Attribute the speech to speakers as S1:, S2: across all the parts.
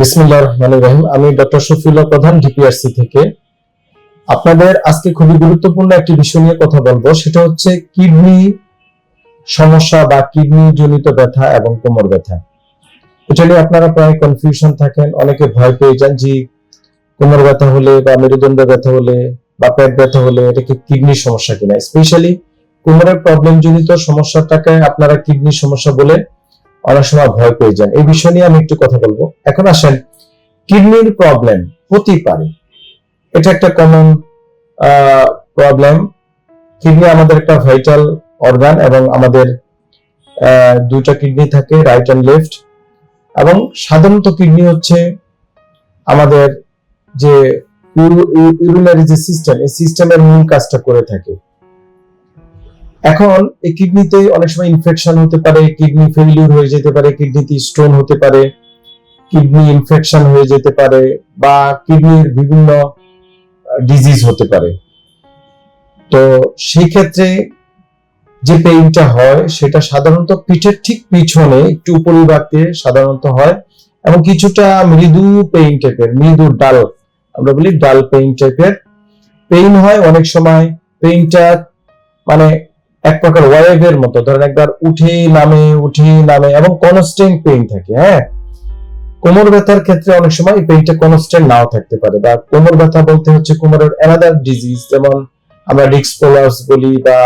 S1: বিসমুল্লাহ রহমান রহিম। আমি ডক্টর শফিউল্লাহ প্রধান ডিপিআরসি থেকে। আপনাদের আজকে খুবই গুরুত্বপূর্ণ একটি বিষয় নিয়ে কথা বলব। সেটা হচ্ছে কিডনি সমস্যা বা কিডনি জনিত ব্যথা এবং কোমর ব্যথা। এটা নিয়ে আপনারা প্রায় কনফিউশন থাকেন, অনেকে ভয় পেয়ে যান যে কোমর ব্যথা হলে বা মেরুদণ্ড ব্যথা হলে বা পেট ব্যথা হলে এটা কি কিডনির সমস্যা কিনা? স্পেশালি কোমরের প্রবলেম জনিত সমস্যাটাকে আপনারা কিডনির সমস্যা বলে অনেক সময় ভয় পেয়ে যান। এই বিষয় নিয়ে আমি একটু কথা বলব। এখন আসেন, কিডনির প্রবলেম হতেই পারে। এটা একটা কমন প্রবলেম কিডনি আমাদের একটা ভাইটাল অর্গান এবং আমাদের দুইটা কিডনি থাকে রাইট অ্যান্ড লেফট এবং সাধারণত কিডনি হচ্ছে আমাদের যে ইউরিনারি যে সিস্টেম এই সিস্টেমের মূল কাজটা করে থাকে। এখন এই কিডনিতে অনেক সময় ইনফেকশন হতে পারে কিডনি ফেলিউর হয়ে যেতে পারে কিডনিতে স্টোন হতে পারে কিডনি ইনফেকশন হয়ে যেতে পারে বা কিডনির বিভিন্ন ডিজিজ হতে পারে। তো সেই ক্ষেত্রে যে পেইনটা হয় সেটা সাধারণত পিঠের ঠিক পিছনে একটু উপরিভাগে সাধারণত হয় এবং কিছুটা মৃদু পেইন টাইপের মৃদু ডাল, আমরা বলি ডাল পেইন টাইপের পেইন হয় অনেক সময় পেইনটা মানে এক প্রকার ওয়েভের মতো। ধরেন একবার উঠে, নামে উঠে, নামে, এবং কনস্ট্যান্ট পেইন থাকে হ্যাঁ? কোমর ব্যথার ক্ষেত্রে অনেক সময় পেইনটা কনস্ট্যান্ট নাও থাকতে পারে, বা কোমর ব্যথা বলতে হচ্ছে কোমরের অ্যানাদার ডিজিজ যেমন আমরা ডিক্স পোলার্স বলি, বা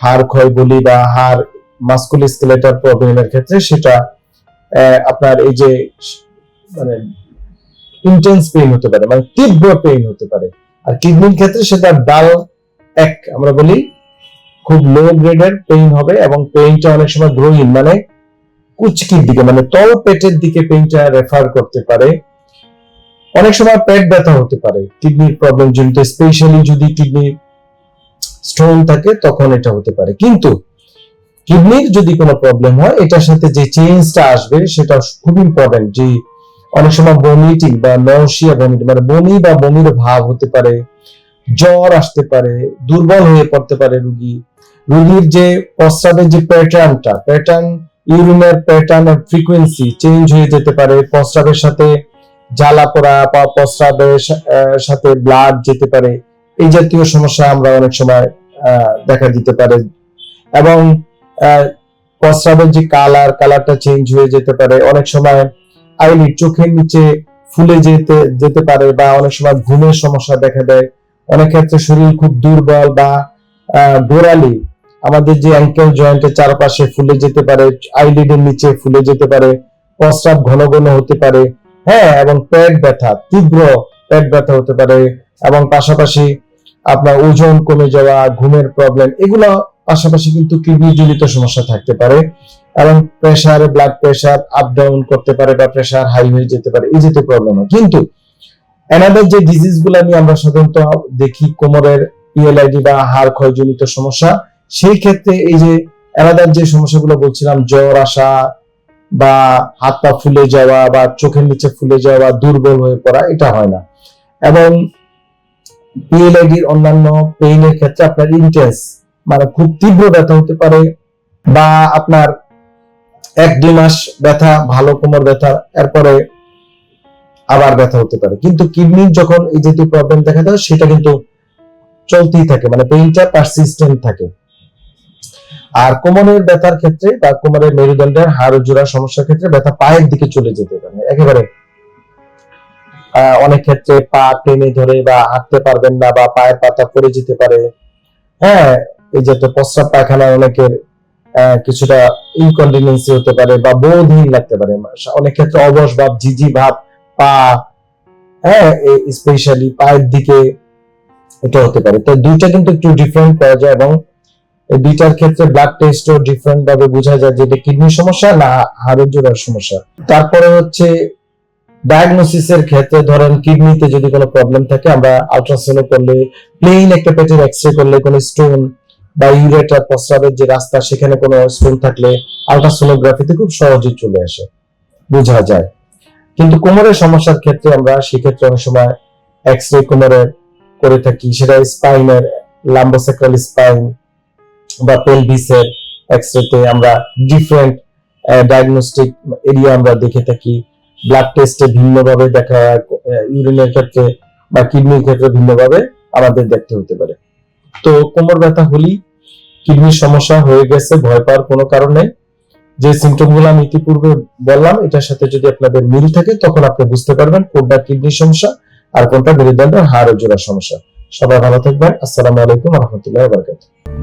S1: হাড় ক্ষয় বলি, বা হাড় মাস্কুলিস্কেলেটার প্রবলেমের ক্ষেত্রে সেটা আপনার এই যে মানে ইন্টেন্স পেইন হতে পারে মানে তীব্র পেইন হতে পারে। আর কিডনির ক্ষেত্রে সেটা ডাল এক আমরা বলি খুব লো গ্রেডের পেইন হবে এবং পেইনটা অনেক সময় গ্রোইন মানে কুচকির দিকে মানে তল পেটের দিকে পেইনটা রেফার করতে পারে। অনেক সময় পেট ব্যথা হতে পারে কিডনির প্রবলেম জনিত স্পেশালি যদি কিডনি স্টোন থাকে, তখন এটা হতে পারে। কিন্তু কিডনির যদি কোনো প্রবলেম হয়, এটার সাথে যে চেঞ্জটা আসবে, সেটা খুব ইম্পর্টেন্ট যে অনেক সময় বমিটিং বা নৌসিয়া বমিটিং মানে বমি বা বমির ভাব হতে পারে, জ্বর আসতে পারে, দুর্বল হয়ে পড়তে পারে রুগী রুগীর যে প্রস্রাবের যে প্যাটার্নটা প্যাটার্ন ইউরিনের প্যাটার্ন ফ্রিকোয়েন্সি চেঞ্জ হয়ে যেতে পারে প্রস্রাবের সাথে জ্বালা পোড়া বা প্রস্রাবের সাথে ব্লাড যেতে পারে, এই জাতীয় সমস্যা আমরা অনেক সময় দেখা দিতে পারে। এবং প্রস্রাবের যে কালার কালারটা চেঞ্জ হয়ে যেতে পারে। অনেক সময় আইলিড চোখের নিচে ফুলে যেতে যেতে পারে বা অনেক সময় ঘুমের সমস্যা দেখা দেয়। অনেক ক্ষেত্রে শরীর খুব দুর্বল বা গোড়ালি আমাদের যে অ্যাঙ্কেল জয়েন্টের চারপাশে ফুলে যেতে পারে, আইলিডের নিচে ফুলে যেতে পারে প্রস্রাব ঘন ঘন হতে পারে হ্যাঁ এবং পেট ব্যথা, তীব্র পেট ব্যথা হতে পারে, এবং পাশাপাশি আপনার ওজন কমে যাওয়া, ঘুমের প্রবলেম এগুলো পাশাপাশি কিন্তু কিডনি জনিত সমস্যা থাকতে পারে, এবং pressure blood pressure up down করতে পারে বা প্রেসার হাই হয়ে যেতে পারে, এই জাতীয় প্রবলেম হয়। কিন্তু এনাদের যে ডিজিজগুলো নিয়ে আমরা সাধারণত দেখি, কোমরের ইএলআইডি বা হাড় ক্ষয়জনিত সমস্যা সেই ক্ষেত্রে এই যে এনাদার যে সমস্যাগুলো বলছিলাম, জ্বর আসা বা হাত পা ফুলে যাওয়া বা চোখের নিচে ফুলে যাওয়া, দুর্বল হয়ে পড়া, এটা হয় না। এবং পিএলআইডির অন্যান্য পেইনের ক্ষেত্রে আপনার ইন্টেন্স মানে খুব তীব্র ব্যথা হতে পারে বা আপনার এক দুই মাস ব্যথা, ভালো কোমর ব্যথা, এরপরে আবার ব্যথা হতে পারে। কিন্তু কিডনির যখন এই জাতীয় প্রবলেম দেখা দেয়, সেটা কিন্তু চলতেই থাকে মানে পেইনটা পারসিস্টেন্ট থাকে। আর কোমরের ব্যথার ক্ষেত্রে বা কোমরের মেরুদণ্ডের হাড় জোড়া সমস্যার ক্ষেত্রে ব্যথা পায়ের দিকে চলে যেতে পারে। একেবারে অনেক ক্ষেত্রে পা টেনে ধরে বা হাঁটতে পারবেন না বা পায়ের পাতা পড়ে যেতে পারে। হ্যাঁ এই যে প্রস্রাব পায়খানা অনেকের কিছুটা ইনকন্টিনেন্সি হতে পারে বা বোধহীন লাগতে পারে। অনেক ক্ষেত্রে অবশ ভাব ঝিঝি ভাব, পা হ্যাঁ স্পেশালি পায়ের দিকে এটা হতে পারে। তো দুইটা কিন্তু একটু ডিফারেন্ট করা যায় এবং দুইটার ক্ষেত্রে ব্লাড টেস্টও ডিফারেন্ট ভাবে বোঝা যায় যে এটা কিডনির সমস্যা না হাড়ের জোড়ার সমস্যা। তারপরে হচ্ছে ডায়াগনোসিসের ক্ষেত্রে ধরেন কিডনিতে যদি কোনো প্রবলেম থাকে, আমরা আলট্রাসাউন্ড করলে প্লেন একটা পেটের এক্সরে করলে কোনো স্টোন বা ইউরেটার প্রস্রাবের যে রাস্তা, সেখানে কোনো স্টোন থাকলে আলট্রাসোনোগ্রাফিতে খুব সহজে চলে আসে, বোঝা যায়। কিন্তু কোমরের সমস্যার ক্ষেত্রে আমরা সেক্ষেত্রে অনেক সময় এক্স রে কোমরের করে থাকি, সেটা স্পাইনের লাম্বোসেক্রাল স্পাইন বা পেলভিসের এক্স রেতে আমরা ডিফারেন্ট ডায়াগনস্টিক এরিয়া আমরা দেখে থাকি। ব্লাড টেস্টে ভিন্নভাবে দেখা ইউরিনের ক্ষেত্রে বা কিডনির ক্ষেত্রে ভিন্নভাবে আমাদের দেখতে হতে পারে। তো কোমর ব্যথা হলেই কিডনির সমস্যা হয়ে গেছে, ভয় পাওয়ার কোনো কারণ নেই। যে সিমটমগুলো আমি ইতিপূর্বে বললাম, এটার সাথে যদি আপনাদের মিল থাকে, তখন আপনি বুঝতে পারবেন কোনটা কিডনির সমস্যা আর কোনটা মেরুদণ্ডের হাড় ও জোড়ার সমস্যা। সবাই ভালো থাকবেন। আসসালামু আলাইকুম রহমতুল্লাহ বারকাত